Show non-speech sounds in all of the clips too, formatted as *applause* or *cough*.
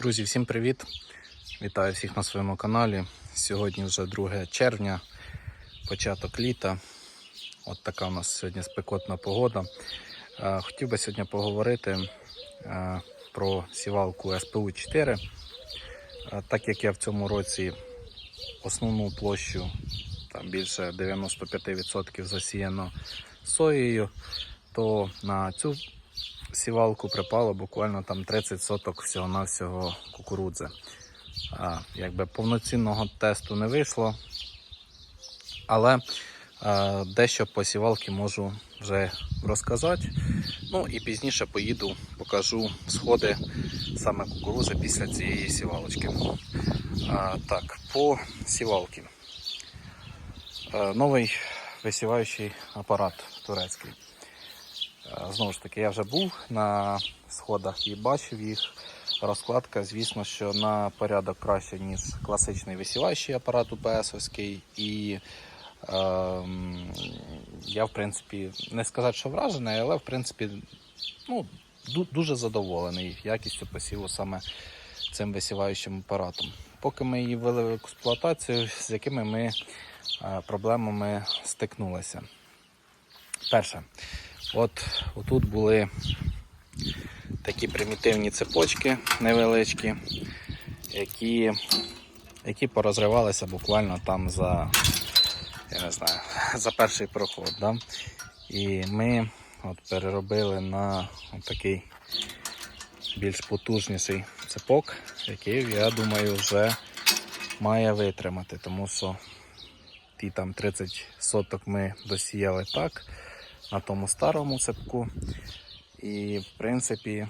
Друзі, всім привіт! Вітаю всіх на своєму каналі. Сьогодні вже 2 червня, початок літа. От така у нас сьогодні спекотна погода. Е, Хотів би сьогодні поговорити е, про сівалку СПУ-4. Е, Так як я в цьому році основну площу там більше 95% засіяно соєю, то на цю сівалку припало буквально там 30 соток всього-навсього кукурудзи. А, якби повноцінного тесту не вийшло, але а, дещо по сівалки можу вже розказати. Ну і пізніше поїду, покажу сходи саме кукурузи після цієї сівалочки. А, так, по сівалки. Е, Новий висіваючий апарат турецький. Е, Знову ж таки, я вже був на сходах і бачив їх. Розкладка, звісно, що на порядок краще, ніж класичний висіваючий апарат УПСовський. І ем, я, в принципі, не сказати, що вражений, але в принципі ну, дуже задоволений якістю посіву саме цим висіваючим апаратом. Поки ми її ввели в експлуатацію, з якими ми е, проблемами стикнулися. Перше, от отут були такі примітивні цепочки невеличкі, які, які порозривалися буквально там за, я не знаю, *laughs* за перший проход. Да? І ми от переробили на такий більш потужніший цепок, який, я думаю, вже має витримати, тому що ті там 30 соток ми досіяли так на тому старому цепку. І в принципі,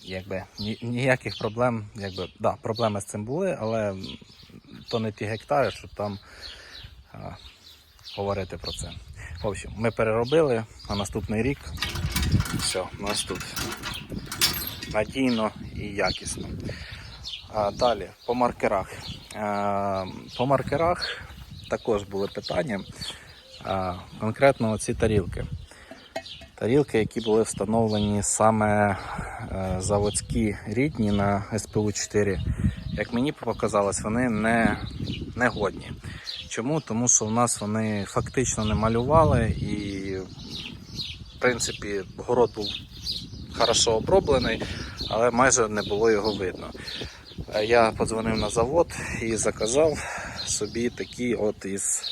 якби ні- ніяких проблем, якби, да, проблеми з цим були, але то не ті гектари, щоб там а, говорити про це. В общем, ми переробили на наступний рік. Все, у нас тут надійно і якісно. А, далі, по маркерах. А, по маркерах також були питання. А, конкретно ці тарілки. Тарілки, які були встановлені саме е, заводські рідні на СПУ-4, як мені показалось, вони не, не годні. Чому? Тому що в нас вони фактично не малювали і, в принципі, город був хорошо оброблений, але майже не було його видно. Е, Я подзвонив на завод і заказав собі такі от із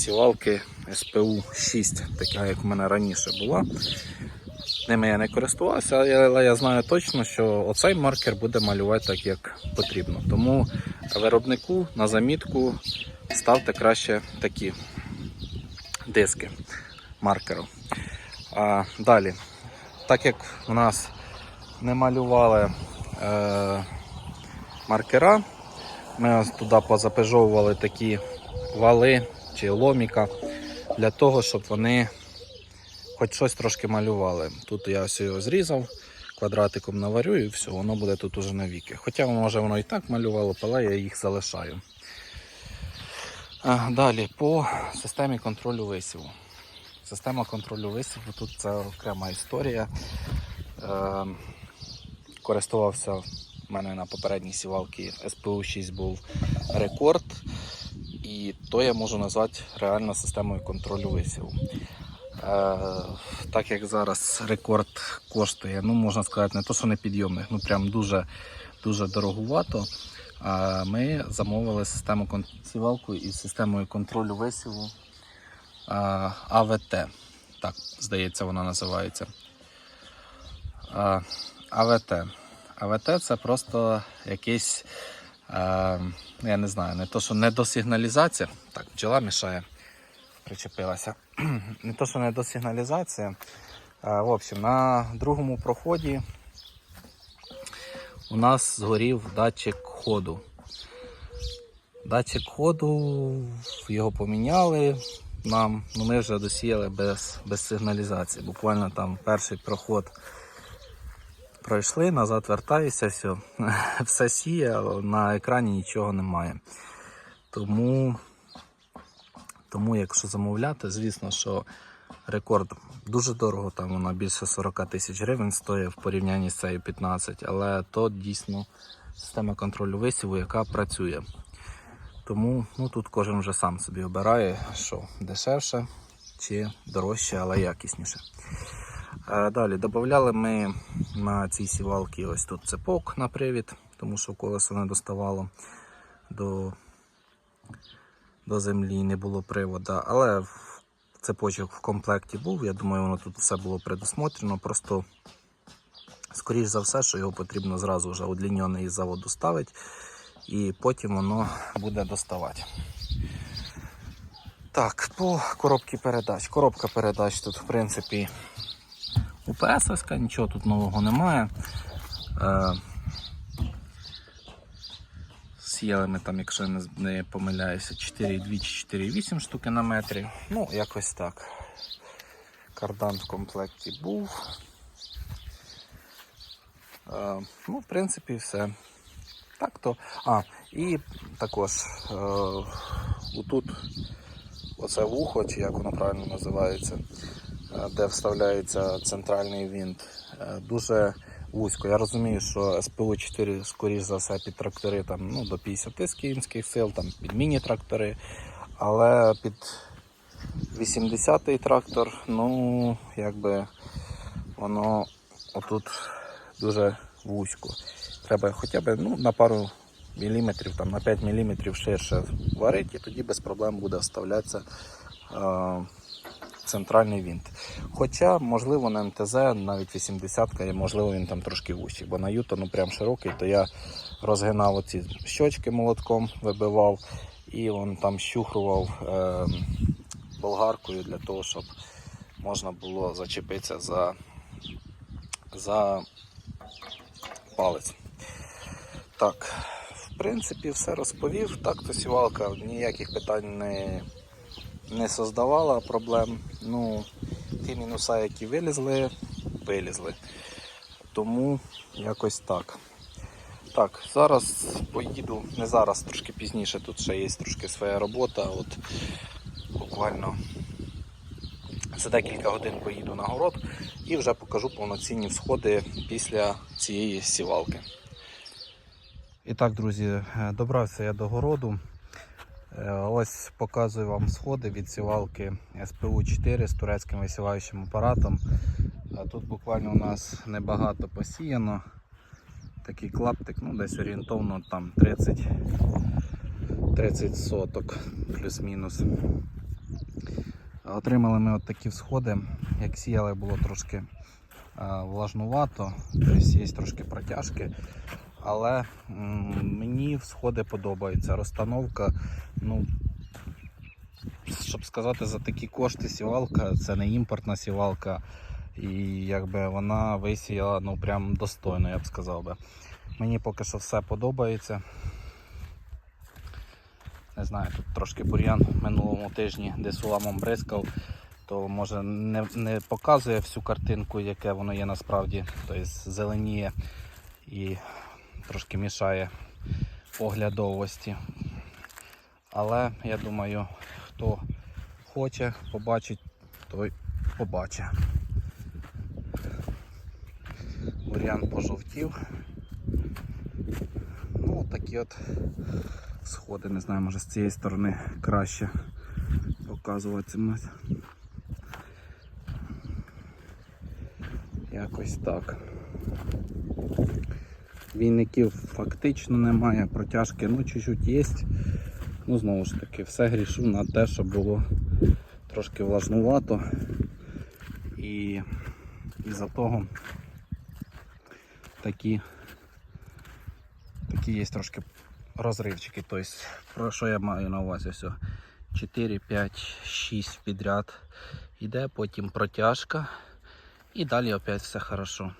сівалки СПУ 6, така як в мене раніше була. Ними я не користувався, але я знаю точно, що оцей маркер буде малювати так, як потрібно. Тому виробнику на замітку ставте краще такі диски маркеру. А, далі, так як у нас не малювали е, маркера, ми туди позапежовували такі вали чи ломіка для того, щоб вони хоч щось трошки малювали. Тут я ось його зрізав, квадратиком наварю і все, воно буде тут уже навіки. Хоча може воно і так малювало, але я їх залишаю. Далі по системі контролю висіву. Система контролю висіву тут це окрема історія. Е, користувався в мене на попередній сівалці СПУ-6 був рекорд. І то я можу назвати реально системою контролю висіву. Е, так як зараз рекорд коштує, ну можна сказати, не то, що не підйомних, ну прям дуже, дуже дорогувато. Ми замовили систему сівалку із системою контролю висіву АВТ. Так, здається, вона називається. АВТ. АВТ це просто якийсь, я не знаю, не то, що недосигналізація. Так, бджола мішає, причепилася. *clears throat* не то, що недосигналізація. А, в общем, на другому проході у нас згорів датчик ходу. Датчик ходу, його поміняли нам, ну ми вже досіяли без, без сигналізації. Буквально там перший проход пройшли, назад вертаюся, все, *laughs* все сіє, на екрані нічого немає. Тому, тому якщо замовляти, звісно, що рекорд дуже дорого, там вона більше 40 тисяч гривень стоїть в порівнянні з цією 15, але то дійсно система контролю висіву, яка працює. Тому ну, тут кожен вже сам собі обирає, що дешевше чи дорожче, але якісніше. Далі додавали ми на цій сівалці ось тут цепок на привід, тому що колесо не доставало до, до землі, не було привода. Але цепочок в комплекті був. Я думаю, воно тут все було предусмотрено. Просто, скоріш за все, що його потрібно зразу вже удлінений із заводу ставити, і потім воно буде доставати. Так, по коробці передач. Коробка передач тут, в принципі, УПС, нічого тут нового немає. Е, Сіяли ми там, якщо я не, помиляюся, 4,2 чи 4,8 штуки на метрі. Ну, якось так. Кардан в комплекті був. Е, ну, в принципі, все. Так то. А, і також е, отут оце вухо, чи як воно правильно називається, де вставляється центральний винт, е, дуже вузько. Я розумію, що СПУ 4, скоріш за все, під трактори там, ну, до 50 з кінських сил, там, під міні-трактори, але під 80-й трактор, ну, якби воно отут дуже вузько. Треба хоча б ну, на пару міліметрів, там, на 5 міліметрів ширше варити, і тоді без проблем буде вставлятися е, центральний винт. Хоча, можливо, на МТЗ навіть 80-ка, і, можливо, він там трошки вущий, бо на Юто ну, прям широкий, то я розгинав оці щочки молотком, вибивав і он там щухрував е, болгаркою для того, щоб можна було зачепитися за, за палець. Так, в принципі, все розповів. Так, то сівалка ніяких питань не, не создавала проблем. Ну, ті мінуса, які вилізли, вилізли. Тому якось так. Так, зараз поїду, не зараз, трошки пізніше, тут ще є трошки своя робота. От буквально за декілька годин поїду на город і вже покажу повноцінні всходи після цієї сівалки. І так, друзі, е, добрався я до городу. Е, Ось показую вам сходи від сівалки СПУ 4 з турецьким висіваючим апаратом. Тут буквально у нас небагато посіяно. Такий клаптик, ну десь орієнтовно там 30, 30 соток плюс-мінус. Отримали ми от такі всходи. Як сіяли, було трошки влажнувато, тобто є трошки протяжки. Але мені всходи подобаються. Розстановка, ну, щоб сказати, за такі кошти сівалка, це не імпортна сівалка. І якби вона висіяла ну, прям достойно, я б сказав би. Мені поки що все подобається. Не знаю, тут трошки бур'ян минулому тижні десь уламом бризкав, то може не, не показує всю картинку, яке воно є насправді. Тобто зеленіє і трошки мішає оглядовості. Але я думаю, хто хоче побачить, той побачить. Бур'ян пожовтів. Ну, такі от сходи, не знаю, може з цієї сторони краще показуватиме. Якось так. Війників фактично немає, протяжки ну чуть-чуть є. Ну знову ж таки, все грішу на те, щоб було трошки влажнувато. І із-за того такі, такі є трошки розривчики. Тобто, про що я маю на увазі? Ось 4, 5, 6 підряд іде, потім протяжка і далі опять все хорошо.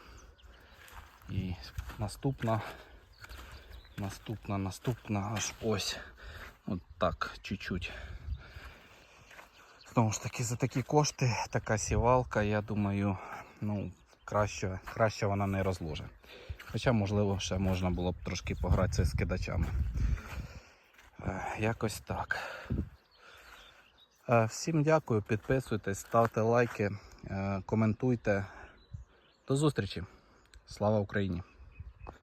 І наступна, наступна, наступна, аж ось. От так, чуть-чуть. Знову ж таки, за такі кошти, така сівалка, я думаю, ну, краще, краще вона не розложе. Хоча, можливо, ще можна було б трошки погратися з кидачами. Е, Якось так. Е, Всім дякую, підписуйтесь, ставте лайки. е, коментуйте. До зустрічі. Слава Україні!